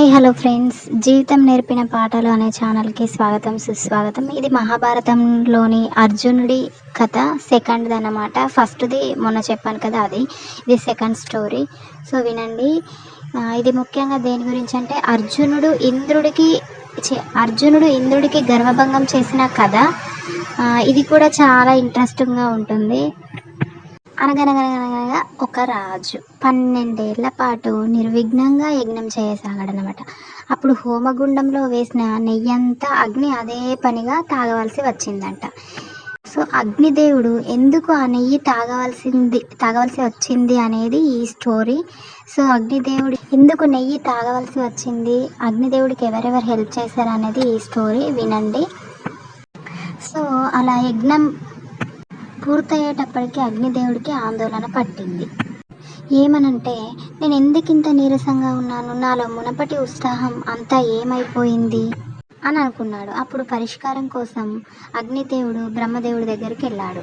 Hi hello friends జీవితం నేర్పిన పాటలు అనే ఛానల్కి స్వాగతం సుస్వాగతం. ఇది మహాభారతంలోని అర్జునుడి కథ సెకండ్ది అన్నమాట. ఫస్ట్ది మొన్న చెప్పాను కదా అది. ఇది సెకండ్ స్టోరీ. సో వినండి. ఇది ముఖ్యంగా దేని గురించి అంటే అర్జునుడు ఇంద్రుడికి అర్జునుడు ఇంద్రుడికి గర్వభంగం చేసిన కథ. ఇది కూడా చాలా ఇంట్రెస్టింగ్గా ఉంటుంది. అనగనగనగనగా ఒక రాజు పన్నెండేళ్ళ పాటు నిర్విఘ్నంగా యజ్ఞం చేయసాగాడనమాట అప్పుడు హోమగుండంలో వేసిన నెయ్యంతా అగ్ని అదే పనిగా తాగవలసి వచ్చిందంట. సో అగ్నిదేవుడు ఎందుకు ఆ నెయ్యి తాగవలసింది తాగవలసి వచ్చింది అనేది ఈ స్టోరీ. సో అగ్నిదేవుడు ఎందుకు నెయ్యి తాగవలసి వచ్చింది అగ్నిదేవుడికి ఎవరెవరు హెల్ప్ చేశారు అనేది ఈ స్టోరీ వినండి. సో అలా యజ్ఞం పూర్తయ్యేటప్పటికి అగ్నిదేవుడికి ఆందోళన పట్టింది. ఏమనంటే నేను ఎందుకింత నీరసంగా ఉన్నాను? నాలో మునపటి ఉత్సాహం అంతా ఏమైపోయింది? అని అనుకున్నాడు. అప్పుడు పరిష్కారం కోసం అగ్నిదేవుడు బ్రహ్మదేవుడి దగ్గరికి వెళ్ళాడు.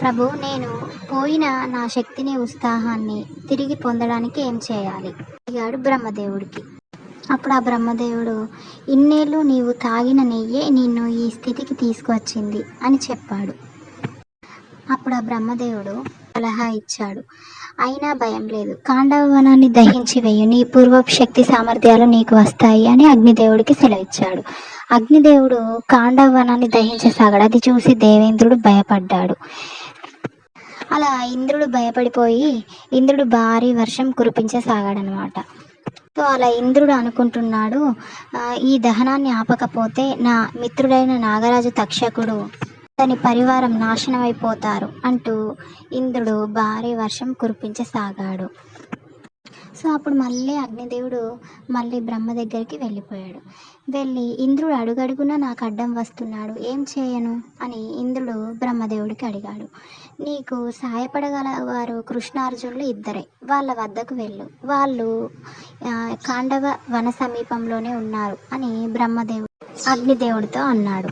ప్రభు నేను పోయిన నా శక్తిని ఉత్సాహాన్ని తిరిగి పొందడానికి ఏం చేయాలి? అడిగాడు బ్రహ్మదేవుడికి. అప్పుడు ఆ బ్రహ్మదేవుడు ఇన్నేళ్ళు నీవు తాగిన నెయ్యే నిన్ను ఈ స్థితికి తీసుకువచ్చింది అని చెప్పాడు. అప్పుడు ఆ బ్రహ్మదేవుడు సలహా ఇచ్చాడు. అయినా భయం లేదు. కాండవ వనాన్ని దహించి వేయు. నీ పూర్వపు శక్తి సామర్థ్యాలు నీకు వస్తాయి అని అగ్నిదేవుడికి సెలవిచ్చాడు. అగ్నిదేవుడు కాండవ వనాన్ని దహించసాగాడు అది చూసి దేవేంద్రుడు భయపడ్డాడు. అలా ఇంద్రుడు భయపడిపోయి ఇంద్రుడు భారీ వర్షం కురిపించసాగాడనమాట సో అలా ఇంద్రుడు అనుకుంటున్నాడు ఈ దహనాన్ని ఆపకపోతే నా మిత్రుడైన నాగరాజు తక్షకుడు అతని పరివారం నాశనమైపోతారు అంటూ ఇంద్రుడు భారీ వర్షం కురిపించసాగాడు. సో అప్పుడు మళ్ళీ అగ్నిదేవుడు మళ్ళీ బ్రహ్మ దగ్గరికి వెళ్ళిపోయాడు. వెళ్ళి ఇంద్రుడు అడుగడుగునా నాకు అడ్డం వస్తున్నాడు ఏం చేయను? అని ఇంద్రుడు బ్రహ్మదేవుడికి అడిగాడు. నీకు సాయపడగల వారు కృష్ణార్జునులు ఇద్దరే వాళ్ళ వద్దకు వెళ్ళు. వాళ్ళు కాండవ వన సమీపంలోనే ఉన్నారు అని బ్రహ్మదేవుడు అగ్నిదేవుడితో అన్నాడు.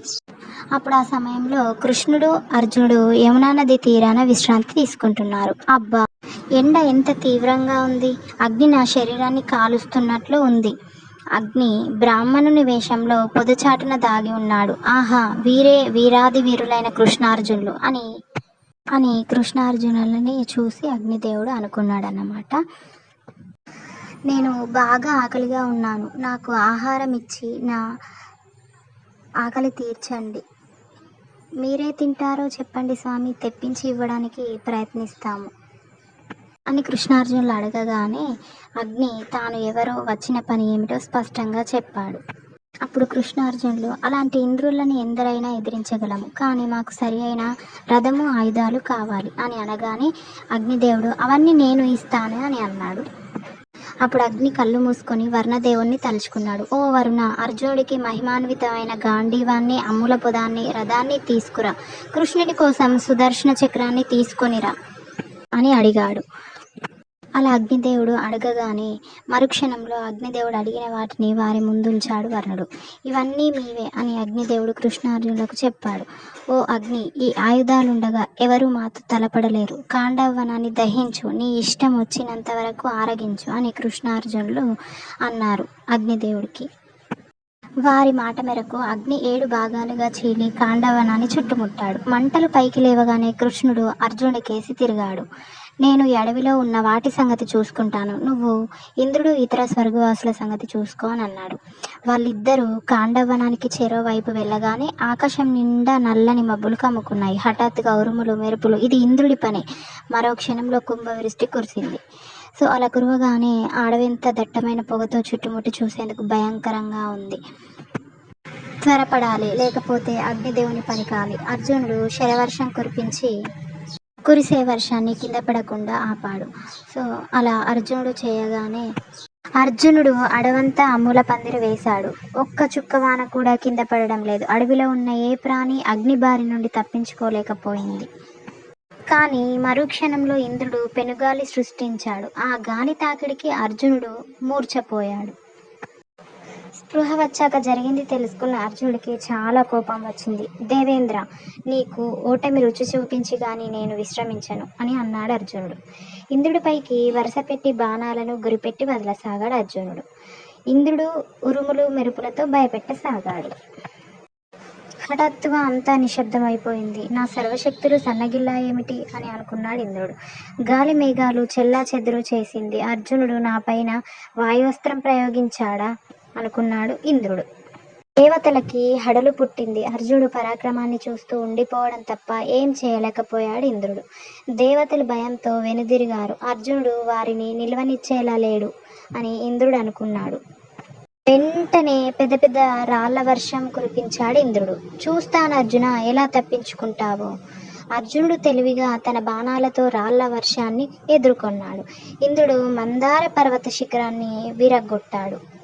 అప్పుడు ఆ సమయంలో కృష్ణుడు అర్జునుడు యమునా నది తీరాన విశ్రాంతి తీసుకుంటున్నారు. అబ్బా! ఎండ ఎంత తీవ్రంగా ఉంది. అగ్ని నా శరీరాన్ని కాలుస్తున్నట్లు ఉంది. అగ్ని బ్రాహ్మణుని వేషంలో పొదచాటున దాగి ఉన్నాడు. ఆహా! వీరే వీరాది వీరులైన కృష్ణార్జునులు అని అని కృష్ణార్జునులని చూసి అగ్నిదేవుడు అనుకున్నాడు అన్నమాట నేను బాగా ఆకలిగా ఉన్నాను. నాకు ఆహారం ఇచ్చి నా ఆకలి తీర్చండి. మీరే తింటారో చెప్పండి స్వామి తెప్పించి ఇవ్వడానికి ప్రయత్నిస్తాము. అని కృష్ణార్జునులు అడగగానే అగ్ని తాను ఎవరో వచ్చిన పని ఏమిటో స్పష్టంగా చెప్పాడు. అప్పుడు కృష్ణార్జునులు అలాంటి ఇంద్రులను ఎందరైనా ఎదిరించగలము కానీ మాకు సరి అయిన రథము ఆయుధాలు కావాలి అని అనగానే అగ్నిదేవుడు అవన్నీ నేను ఇస్తాను అని అన్నాడు. అప్పుడు అగ్ని కళ్ళు మూసుకొని వర్ణదేవుణ్ణి తలుచుకున్నాడు. ఓ వరుణ అర్జునుడికి మహిమాన్వితమైన గాంధీవాన్ని అమ్ముల పొదాన్ని రథాన్ని తీసుకురా. కృష్ణుడి కోసం సుదర్శన చక్రాన్ని తీసుకొనిరా అని అడిగాడు. అలా అగ్నిదేవుడు అడగగానే మరుక్షణంలో అగ్నిదేవుడు అడిగిన వాటిని వారి ముందుంచాడు వర్ణుడు. ఇవన్నీ మీవే అని అగ్నిదేవుడు కృష్ణార్జునులకు చెప్పాడు. ఓ అగ్ని ఈ ఆయుధాలుండగా ఎవరు మాతో తలపడలేరు. కాండవనాన్ని దహించు నీ ఇష్టం వచ్చినంత వరకు ఆరగించు అని కృష్ణార్జునులు అన్నారు అగ్నిదేవుడికి. వారి మాట మేరకు అగ్ని ఏడు భాగాలుగా చీలి కాండవనాన్ని చుట్టుముట్టాడు. మంటలు పైకి లేవగానే కృష్ణుడు అర్జునుడికేసి తిరిగాడు. నేను ఈ అడవిలో ఉన్న వాటి సంగతి చూసుకుంటాను. నువ్వు ఇంద్రుడు ఇతర స్వర్గవాసుల సంగతి చూసుకో అని అన్నాడు. వాళ్ళిద్దరూ కాండవనానికి చెరో వైపు వెళ్ళగానే ఆకాశం నిండా నల్లని మబ్బులు కమ్ముకున్నాయి. హఠాత్తుగా ఉరుములు మెరుపులు ఇది ఇంద్రుడి పనే. మరో క్షణంలో కుంభవృష్టి కురిసింది. సో అలా కురవగానే అడవింత దట్టమైన పొగతో చుట్టుముట్టి చూసేందుకు భయంకరంగా ఉంది. త్వరపడాలి లేకపోతే అగ్నిదేవుని పనికాలి అర్జునుడు శరవర్షం కురిపించి కురిసే వర్షాన్ని కింద పడకుండా ఆపాడు. సో అలా అర్జునుడు చేయగానే అర్జునుడు అడవంతా అమ్ముల పందిరి వేశాడు. ఒక్క చుక్క వాన కూడా కింద పడడం లేదు. అడవిలో ఉన్న ఏ ప్రాణి అగ్ని బారి నుండి తప్పించుకోలేకపోయింది. కానీ మరుక్షణంలో ఇంద్రుడు పెనుగాలి సృష్టించాడు. ఆ గాలి తాకిడికి అర్జునుడు మూర్ఛపోయాడు. స్పృహ వచ్చాక జరిగింది తెలుసుకున్న అర్జునుడికి చాలా కోపం వచ్చింది. దేవేంద్ర నీకు ఓటమి రుచి చూపించి గాని నేను విశ్రమించను అని అన్నాడు అర్జునుడు. ఇంద్రుడిపైకి వరుస పెట్టి బాణాలను గురిపెట్టి వదలసాగాడు అర్జునుడు. ఇంద్రుడు ఉరుములు మెరుపులతో భయపెట్టసాగాడు. హఠాత్తుగా అంతా నిశ్శబ్దమైపోయింది. నా సర్వశక్తులు సన్నగిల్లా ఏమిటి? అని అనుకున్నాడు ఇంద్రుడు. గాలి మేఘాలు చెల్లా చెదురు చేసింది. అర్జునుడు నా పైన వాయువస్త్రం ప్రయోగించాడా? అనుకున్నాడు ఇంద్రుడు. దేవతలకి హడలు పుట్టింది. అర్జునుడు పరాక్రమాన్ని చూస్తూ ఉండిపోవడం తప్ప ఏం చేయలేకపోయాడు ఇంద్రుడు. దేవతలు భయంతో వెనుదిరిగారు. అర్జునుడు వారిని నిల్వనిచ్చేలా లేడు అని ఇంద్రుడు అనుకున్నాడు. వెంటనే పెద్ద పెద్ద రాళ్ళ వర్షం కురిపించాడు ఇంద్రుడు. చూస్తాను అర్జున ఎలా తప్పించుకుంటావో? అర్జునుడు తెలివిగా తన బాణాలతో రాళ్ళ వర్షాన్ని ఎదుర్కొన్నాడు. ఇంద్రుడు మందార పర్వత శిఖరాన్ని విరగ్గొట్టాడు.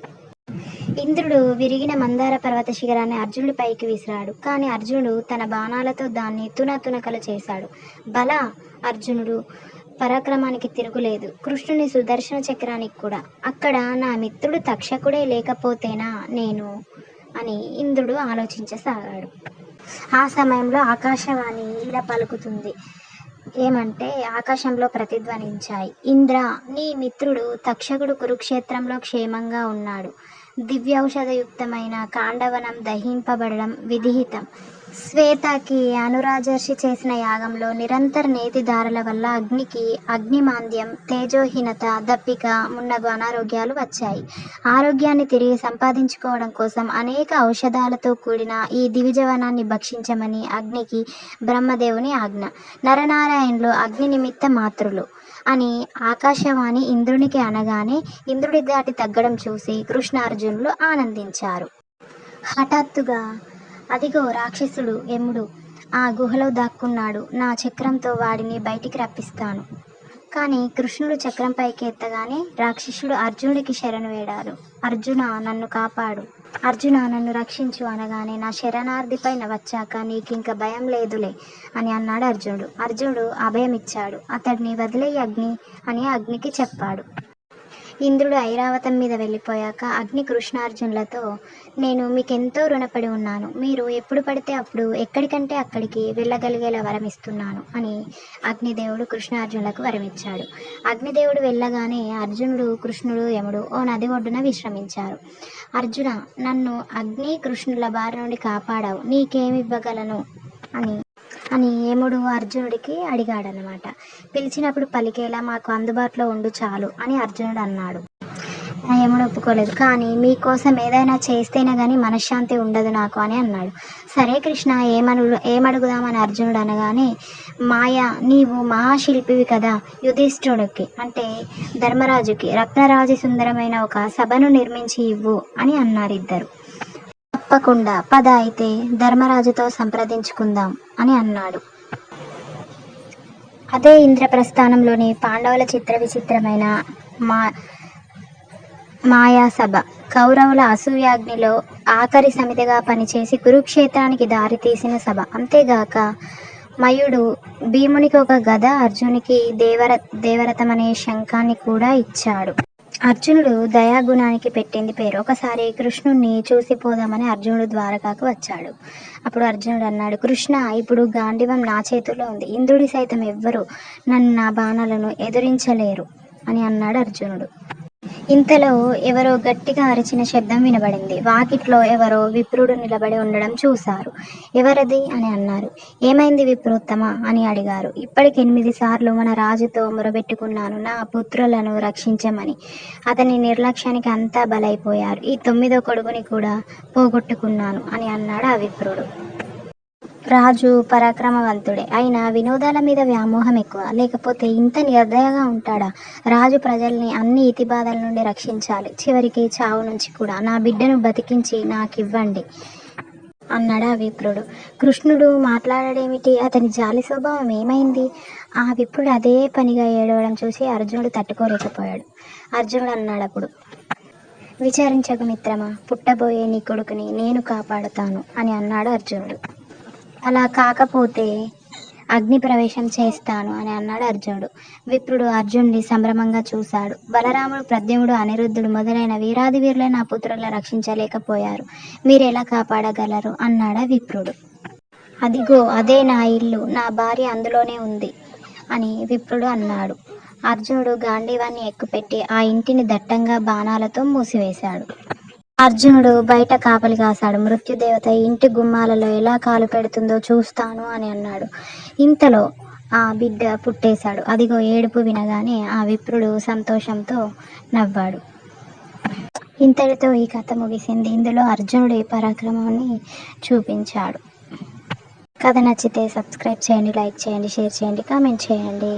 ఇంద్రుడు విరిగిన మందార పర్వత శిఖరాన్ని అర్జునుడి పైకి విసిరాడు. కానీ అర్జునుడు తన బాణాలతో దాన్ని తునతునకలు చేశాడు. బల అర్జునుడు పరాక్రమానికి తిరుగులేదు. కృష్ణుని సుదర్శన చక్రానికి కూడా. అక్కడ నా మిత్రుడు తక్షకుడే లేకపోతేనా నేను? అని ఇంద్రుడు ఆలోచించసాగాడు. ఆ సమయంలో ఆకాశవాణి ఇలా పలుకుతుంది. ఏమంటే ఆకాశంలో ప్రతిధ్వనించాయి. ఇంద్ర నీ మిత్రుడు తక్షకుడు కురుక్షేత్రంలో క్షేమంగా ఉన్నాడు. దివ్యౌషధయుక్తమైన కాండవనం దహింపబడడం విధిహితం. శ్వేతకి అనురాజర్షి చేసిన యాగంలో నిరంతర నేతిదారుల వల్ల అగ్నికి అగ్నిమాంద్యం తేజోహీనత దప్పిక మున్నగు అనారోగ్యాలు వచ్చాయి. ఆరోగ్యాన్ని తిరిగి సంపాదించుకోవడం కోసం అనేక ఔషధాలతో కూడిన ఈ దివిజవనాన్ని భక్షించమని అగ్నికి బ్రహ్మదేవుని ఆజ్ఞ. నరనారాయణులు అగ్ని నిమిత్త మాతృలు అని ఆకాశవాణి ఇంద్రునికి అనగానే ఇంద్రుడి దాటి తగ్గడం చూసి కృష్ణార్జునులు ఆనందించారు. హఠాత్తుగా అదిగో రాక్షసుడు యముడు ఆ గుహలో దాక్కున్నాడు. నా చక్రంతో వాడిని బయటికి రప్పిస్తాను. కానీ కృష్ణుడు చక్రం పైకి ఎత్తగానే రాక్షసుడు అర్జునుడికి శరణు వేడారు. అర్జున నన్ను కాపాడు. అర్జున నన్ను రక్షించు అనగానే నా శరణార్థిపై వచ్చాక నీకింక భయం లేదులే అని అన్నాడు అర్జునుడు. అర్జునుడు అభయం ఇచ్చాడు అతడిని వదిలేయి అగ్ని అని అగ్నికి చెప్పాడు. ఇంద్రుడు ఐరావతం మీద వెళ్ళిపోయాక అగ్ని కృష్ణార్జునులతో నేను మీకెంతో రుణపడి ఉన్నాను. మీరు ఎప్పుడు పడితే అప్పుడు ఎక్కడికంటే అక్కడికి వెళ్ళగలిగేలా వరం ఇస్తున్నాను అని అగ్నిదేవుడు కృష్ణార్జునులకు వరమిచ్చాడు. అగ్నిదేవుడు వెళ్ళగానే అర్జునుడు కృష్ణుడు యముడు ఓ నది ఒడ్డున విశ్రమించారు. అర్జున నన్ను అగ్ని కృష్ణుల బారి నుండి కాపాడావు. నీకేమివ్వగలను అని అని ఏముడు అర్జునుడికి అడిగాడనమాట పిలిచినప్పుడు పలికేలా మాకు అందుబాటులో ఉండు చాలు అని అర్జునుడు అన్నాడు. ఏముడు ఒప్పుకోలేదు. కానీ మీకోసం ఏదైనా చేస్తేనే కానీ మనశ్శాంతి ఉండదు నాకు అని అన్నాడు. సరే కృష్ణ ఏమను ఏమడుగుదామని అర్జునుడు అనగానే మాయ నీవు మహాశిల్పివి కదా యుధిష్ఠుడికి అంటే ధర్మరాజుకి రత్నరాజు సుందరమైన ఒక సభను నిర్మించి ఇవ్వు అని అన్నారు ఇద్దరు తప్పకుండా పద అయితే ధర్మరాజుతో సంప్రదించుకుందాం అని అన్నాడు. అదే ఇంద్రప్రస్థానంలోని పాండవుల చిత్ర విచిత్రమైన మా మాయాసభ. కౌరవుల అసూయాగ్నిలో ఆఖరి సమితిగా పనిచేసి కురుక్షేత్రానికి దారితీసిన సభ. అంతేగాక మయుడు భీమునికి ఒక గద అర్జునికి దేవర దేవరథం అనే శంఖాన్ని కూడా ఇచ్చాడు. అర్జునుడు దయాగుణానికి పెట్టింది పేరు. ఒకసారి కృష్ణుణ్ణి చూసిపోదామని అర్జునుడు ద్వారకాకు వచ్చాడు. అప్పుడు అర్జునుడు అన్నాడు కృష్ణ ఇప్పుడు గాంధీవం నా చేతుల్లో ఉంది. ఇంద్రుడి సైతం ఎవ్వరూ నన్ను నా బాణాలను ఎదురించలేరు అని అన్నాడు అర్జునుడు. ఇంతలో ఎవరో గట్టిగా అరిచిన శబ్దం వినబడింది. వాకిట్లో ఎవరో విప్రుడు నిలబడి ఉండడం చూశారు. ఎవరది అని అన్నారు. ఏమైంది విప్రోత్తమ అని అడిగారు. ఇప్పటికి ఎనిమిది సార్లు మన రాజుతో మొరబెట్టుకున్నాను. నా పుత్రులను రక్షించమని. అతని నిర్లక్ష్యానికి అంతా బలైపోయారు. ఈ తొమ్మిదో కొడుకుని కూడా పోగొట్టుకున్నాను అని అన్నాడు ఆ విప్రుడు. రాజు పరాక్రమవంతుడే. అయినా వినోదాల మీద వ్యామోహం ఎక్కువ. లేకపోతే ఇంత నిర్దయగా ఉంటాడా? రాజు ప్రజల్ని అన్ని ఇతి బాధల నుండి రక్షించాలి. చివరికి చావు నుంచి కూడా. నా బిడ్డను బతికించి నాకు ఇవ్వండి అన్నాడు ఆ విప్రుడు. కృష్ణుడు మాట్లాడడేమిటి? అతని జాలి స్వభావం ఏమైంది? ఆ విప్రుడు అదే పనిగా ఏడవడం చూసి అర్జునుడు తట్టుకోలేకపోయాడు. అర్జునుడు అన్నాడు అప్పుడు విచారించకు మిత్రమా. పుట్టబోయే నీ కొడుకుని నేను కాపాడుతాను అని అన్నాడు అర్జునుడు. అలా కాకపోతే అగ్ని ప్రవేశం చేస్తాను అని అన్నాడు అర్జునుడు. విప్రుడు అర్జునుడి సంభ్రమంగా చూశాడు. బలరాముడు ప్రద్యుముడు అనిరుద్ధుడు మొదలైన వీరాది వీరుల నా పుత్రులను రక్షించలేకపోయారు. మీరు ఎలా కాపాడగలరు? అన్నాడా విప్రుడు. అదిగో అదే నా ఇల్లు. నా భార్య అందులోనే ఉంది అని విప్రుడు అన్నాడు. అర్జునుడు గాంధీవాన్ని ఎక్కుపెట్టి ఆ ఇంటిని దట్టంగా బాణాలతో మూసివేశాడు. అర్జునుడు బయట కాపలి కాశాడు. మృత్యుదేవత ఇంటి గుమ్మాలలో ఎలా కాలు పెడుతుందో చూస్తాను అని అన్నాడు. ఇంతలో ఆ బిడ్డ పుట్టేశాడు. అదిగో ఏడుపు వినగానే ఆ విప్రుడు సంతోషంతో నవ్వాడు. ఇంతటితో ఈ కథ ముగిసింది. ఇందులో అర్జునుడి పరాక్రమాన్ని చూపించాడు. కథ నచ్చితే సబ్స్క్రైబ్ చేయండి లైక్ చేయండి షేర్ చేయండి కామెంట్ చేయండి.